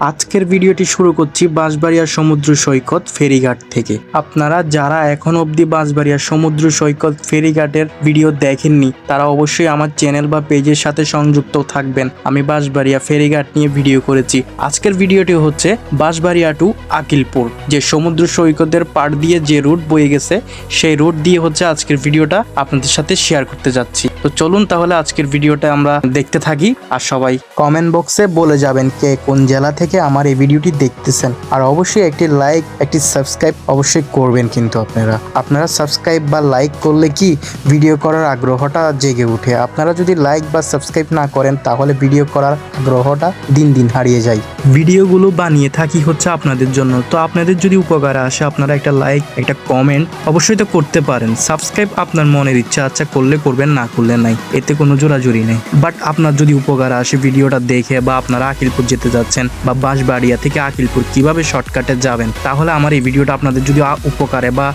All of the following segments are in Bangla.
আজকের ভিডিওটি শুরু করছি বাঁশবাড়িয়া সমুদ্র সৈকত ফেরিঘাট থেকে। আপনারা যারা এখন অবধি বাঁশবাড়িয়া সমুদ্র সৈকত ফেরিঘাটের ভিডিও দেখেননি, তারা অবশ্যই আমার চ্যানেল বা পেজের সাথে সংযুক্ত থাকবেন। আমি বাঁশবাড়িয়া ফেরিঘাট নিয়ে ভিডিও করেছি। আজকের ভিডিওটি হচ্ছে বাঁশবাড়িয়া টু আকিলপুর, যে সমুদ্র সৈকতের পাড় দিয়ে যে রুট বয়ে গেছে, সেই রুট দিয়ে হচ্ছে আজকের ভিডিওটা আপনাদের সাথে শেয়ার করতে যাচ্ছি। তো চলুন তাহলে আজকের ভিডিওটা আমরা দেখতে থাকি, আর সবাই কমেন্ট বক্সে বলে যাবেন কে কোন জেলা থেকে আমার এই ভিডিওটি দেখতেছেন। আর অবশ্যই একটি লাইক একটি সাবস্ক্রাইব অবশ্যই করবেন কিন্তু আপনারা। আপনারা সাবস্ক্রাইব বা লাইক করলে কি ভিডিও করার আগ্রহটা জেগে উঠে। আপনারা যদি লাইক বা সাবস্ক্রাইব না করেন, তাহলে ভিডিও করার আগ্রহটা দিন দিন হারিয়ে যায়। ভিডিওগুলো বানিয়ে থাকি হচ্ছে আপনাদের জন্য। তো আপনাদের যদি উপকার আসে, আপনারা একটা লাইক একটা কমেন্ট অবশ্যই তো করতে পারেন। সাবস্ক্রাইব আপনার মনের ইচ্ছা আচ্ছা করলে করবেন, না করলে নাই। এতে কোনো জোরাজুরি নেই। বাট আপনার যদি উপকার আসে, ভিডিওটা দেখে বা আপনারা আকিলপুর যেতে যাচ্ছেন বা বাঁশবাড়িয়া থেকে আকিলপুর কীভাবে শর্টকাটে যাবেন? তাহলে আমার এই ভিডিওটা আপনাদের যদি উপকারে বা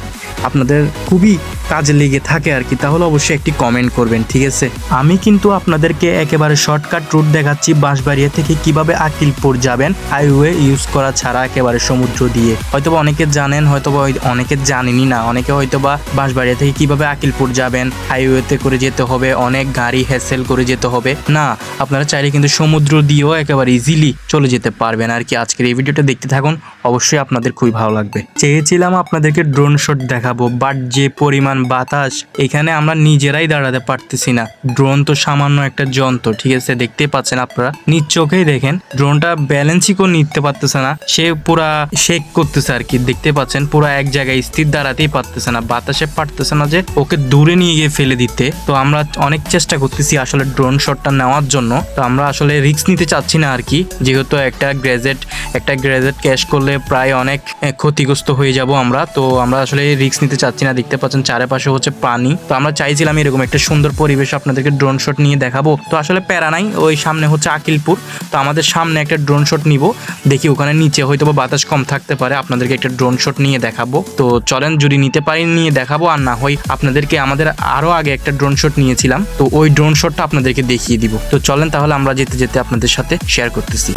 আপনাদের খুবই কাজে লেগে থাকে আর কি, তাহলে অবশ্যই একটি কমেন্ট করবেন, ঠিক আছে? আমি কিন্তু আপনাদেরকে একেবারে শর্টকাট রুট দেখাচ্ছি বাঁশবাড়িয়া থেকে কীভাবে আকিলপুর যাবেন হাইওয়ে ইউজ করা ছাড়া একেবারে সমুদ্র দিয়ে। হয়তোবা অনেকে জানেন, হয়তোবা অনেকে জানেনই না, অনেকে হয়তোবা বাঁশবাড়িয়া থেকে কীভাবে আকিলপুর যাবেন হাইওয়েতে করে যেতে হবে, অনেক গাড়ি হ্যাসেল করে যেতে হবে। না, আপনারা চাইলে কিন্তু সমুদ্র দিয়েও একেবারে ইজিলি চলে যেতে পারবেন আর কি। আজকের এই ভিডিওটা দেখতে থাকুন, অবশ্যই আপনাদের খুবই ভালো লাগবে। চেয়েছিলাম আপনাদেরকে ড্রোন শট দেখাবো বাট যে পরিমাণ বাতাস এখানে আমরা নিজেরাই দাঁড়াতে পারতেছি না। ড্রোন তো সামান্য একটা যন্ত্র, ঠিক আছে? দেখতেই পাচ্ছেন আপনারা। নিজ চোখেই দেখেন ড্রোনটা ব্যালেন্সই করে নিতে পারতেছে না। সে পুরা শেক করতেছে আর কি দেখতে পাচ্ছেন? পুরা এক জায়গায় স্থির দাঁড়াতেই পারতেছে না। বাতাসে পারতেছে না যে ওকে দূরে নিয়ে গিয়ে ফেলে দিতে। তো আমরা অনেক চেষ্টা করতেছি আসলে ড্রোন শটটা নেওয়ার জন্য। তো আমরা আসলে রিস্ক নিতে চাচ্ছি না আর কি। যেহেতু একটা গ্র্যাজুয়েট একটা গ্র্যাজুয়েট ক্যাশ করলে প্রায় অনেক ক্ষতিগ্রস্ত হয়ে যাব আমরা। তো আমরা আসলে রিস্ক নিতে চাচ্ছি না, দেখতে পাচ্ছেন চারপাশে হচ্ছে পানি। তো আমরা চাইছিলাম এরকম একটা সুন্দর পরিবেশ আপনাদেরকে ড্রোন শট নিয়ে দেখাবো। তো আসলে প্যারা নাই, ওই সামনে হচ্ছে আকিলপুর। তো আমাদের সামনে একটা ড্রোন শট নিব। দেখি ওখানে নিচে হয়তো বা বাতাস কম থাকতে পারে, আপনাদেরকে একটা ড্রোন শট নিয়ে দেখাবো। তো চলেন, যদি নিতে পারি, নিয়ে দেখাবো। আর না হয় আপনাদেরকে আমাদের আরও আগে একটা ড্রোন শট নিয়েছিলাম। তো ওই ড্রোন শটটা আপনাদেরকে দেখিয়ে দিব। তো চলেন, তাহলে আমরা যেতে যেতে আপনাদের সাথে শেয়ার করতেছি।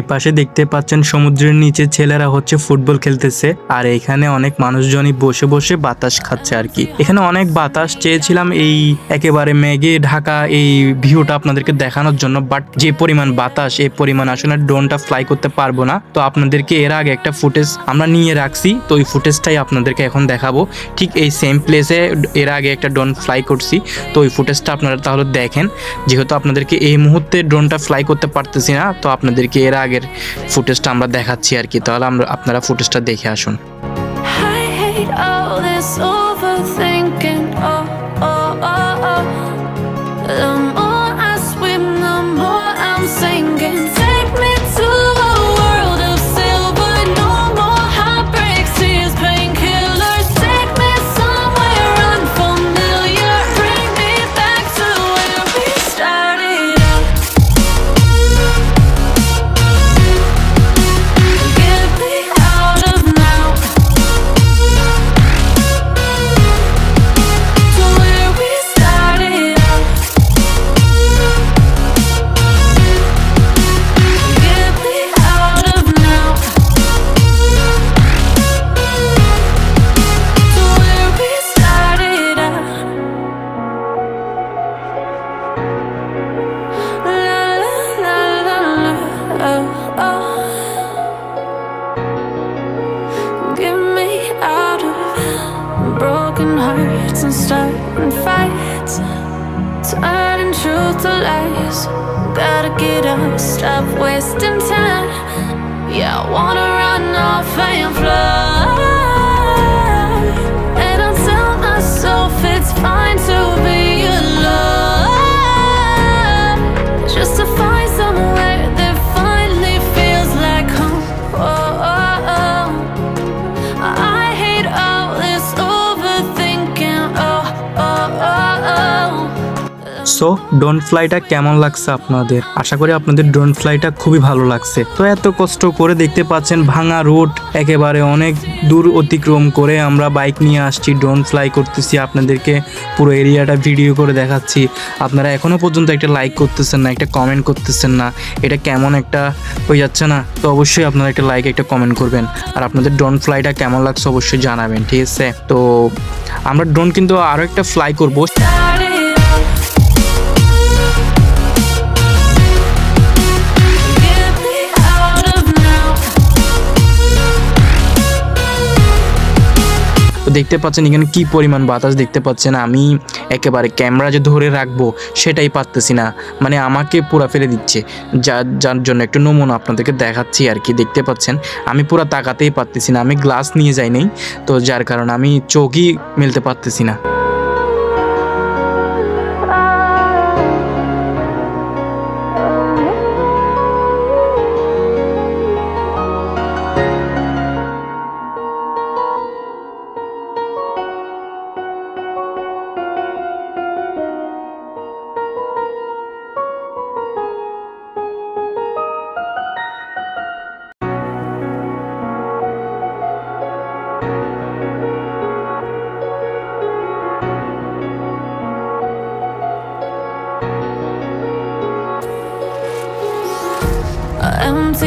এ পাশে দেখতে পাচ্ছেন সমুদ্রের নিচে ছেলেরা হচ্ছে ফুটবল খেলতেছে। আর এখানে অনেক মানুষজনই বসে বসে বাতাস খাচ্ছে আর কি। এখানে অনেক বাতাস চেয়েছিলাম এই একেবারে মেঘে ঢাকা এই ভিউটা আপনাদেরকে দেখানোর জন্য বাট যে পরিমাণ বাতাস এই পরিমাণ আসলে ড্রোনটা ফ্লাই করতে পারব না। তো আপনাদেরকে এর আগে একটা ফুটেজ আমরা নিয়ে রাখছি, তো ওই ফুটেজটাই আপনাদেরকে এখন দেখাবো। ঠিক এই সেম প্লেসে এর আগে একটা ড্রোন ফ্লাই করছি, তো ওই ফুটেজটা আপনারা তাহলে দেখেন। যেহেতু আপনাদেরকে এই মুহূর্তে ড্রোনটা ফ্লাই করতে পারতেছি না, তো আপনাদেরকে এর আগের ফুটেজটা আমরা দেখাচ্ছি আর কি। তাহলে আমরা আপনারা ফুটেজটা দেখে আসুন। Broken hearts and starting fights. Turning truth to lies. Gotta get up, stop wasting time. Yeah, I wanna run off and fly. So drone ফ্লাইটা কেমন লাগছে আপনাদের? আশা করি আপনাদের ড্রোন ফ্লাইটা খুবই ভালো লাগছে। তো এত কষ্ট করে দেখতে পাচ্ছেন ভাঙা রুট একেবারে অনেক দূর অতিক্রম করে আমরা বাইক নিয়ে আসছি, ড্রোন ফ্লাই করতেছি আপনাদেরকে, পুরো এরিয়াটা ভিডিও করে দেখাচ্ছি। আপনারা এখনও পর্যন্ত একটা লাইক করতেছেন না, একটা কমেন্ট করতেছেন না, এটা কেমন একটা হয়ে যাচ্ছে না? তো অবশ্যই আপনারা একটা লাইক, একটা কমেন্ট করবেন। আর আপনাদের ড্রোন ফ্লাইটা কেমন লাগছে অবশ্যই জানাবেন, ঠিক আছে? তো আমরা ড্রোন কিন্তু আরও একটা ফ্লাই করব। দেখতে পাচ্ছেন এখানে কি পরিমাণ বাতাস দেখতে পাচ্ছেন? আমি একেবারে ক্যামেরা যে ধরে রাখব, সেটাই পারতেছি না। মানে আমাকে পুরা ফেলে দিচ্ছে। যা, যার জন্য একটু নমুনা আপনাদেরকে দেখাচ্ছি আর কি, দেখতে পাচ্ছেন? আমি পুরা তাকাতেই পারতেছি না। আমি গ্লাস নিয়ে যাই নাই, তো যার কারণে আমি চোখই মেলতে পারতেছি না।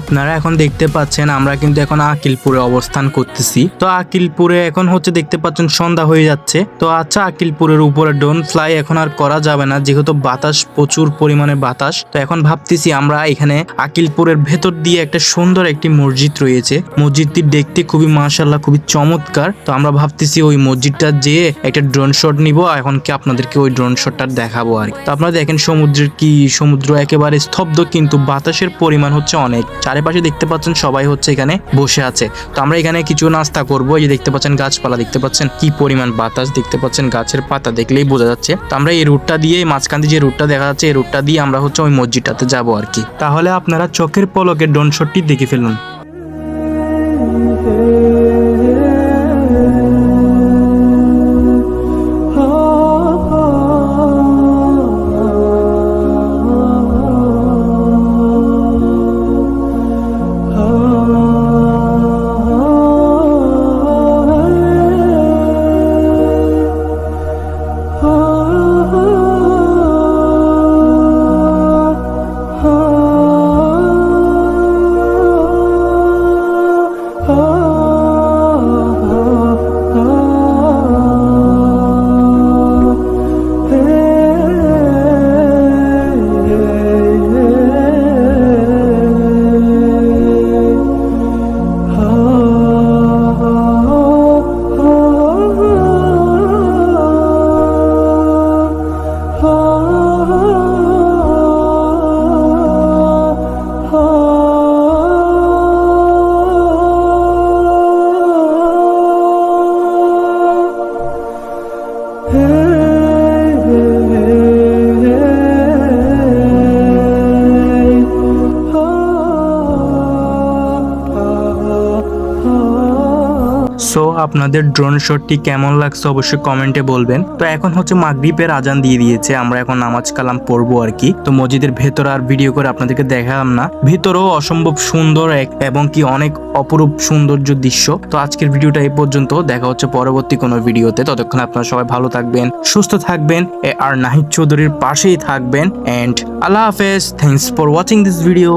আপনারা এখন দেখতে পাচ্ছেন, আমরা কিন্তু এখন আকিলপুরে অবস্থান করতেছি। তো আকিলপুরে এখন হচ্ছে দেখতে পাচ্ছেন সন্ধ্যা হয়ে যাচ্ছে। তো আচ্ছা আকিলপুরের উপরে ডোন ফ্লাই এখন আর করা যাবে না, যেহেতু বাতাস, প্রচুর পরিমাণে বাতাস। তো এখন ভাবতেছি আমরা এখানে আকিলপুরের ভেতর দিয়ে একটা সুন্দর একটি মসজিদ রয়েছে। মসজিদটি দেখতে খুবই মাশাল্লাহ খুবই চমৎকার। তো আমরা ভাবতেছি ওই মসজিদটা যেয়ে একটা ড্রোন শট নিব এখন কি আপনাদেরকে ওই ড্রোন শটটা দেখাবো আর। তো আপনারা দেখেন, সমুদ্রের কি, সমুদ্র একেবারে স্তব্ধ, কিন্তু বাতাসের পরিমাণ হচ্ছে অনেক। চারিপাশে দেখতে পাচ্ছেন সবাই হচ্ছে এখানে বসে আছে। তো আমরা এখানে কিছু নাস্তা করব। এই যে দেখতে পাচ্ছেন গাছপালা, দেখতে পাচ্ছেন কি পরিমাণ বাতাস, দেখতে পাচ্ছেন গাছের পাতা দেখলেই বোঝা যাচ্ছে। তো আমরা এই রুটটা দিয়ে, মাঝখান দিয়ে যে রুটটা দেখা যাচ্ছে, এই রুটটা দিয়ে আমরা হচ্ছে ওই মসজিদটাতে যাব আর কি। তাহলে আপনারা চোখের পলকে ডনশটটি শটটি দেখে ফেলুন। আপনাদের ড্রোন শটটি কেমন লাগছে অবশ্যই কমেন্টে বলবেন। তো এখন হচ্ছে মাগরিবের আজান দিয়ে দিয়েছে, আমরা এখন নামাজ কালাম পড়ব আর কি। তো মসজিদের ভেতর আর ভিডিও করে আপনাদেরকে দেখালাম না। ভিতরেও অসম্ভব সুন্দর এক এবং কি অনেক অপরূপ সৌন্দর্য দৃশ্য। তো আজকের ভিডিওটা এই পর্যন্ত, দেখা হচ্ছে পরবর্তী কোনো ভিডিওতে। ততক্ষণ আপনারা সবাই ভালো থাকবেন, সুস্থ থাকবেন আর নাহিদ চৌধুরীর পাশেই থাকবেন এন্ড আল্লাহ হাফেজ thanks for watching this video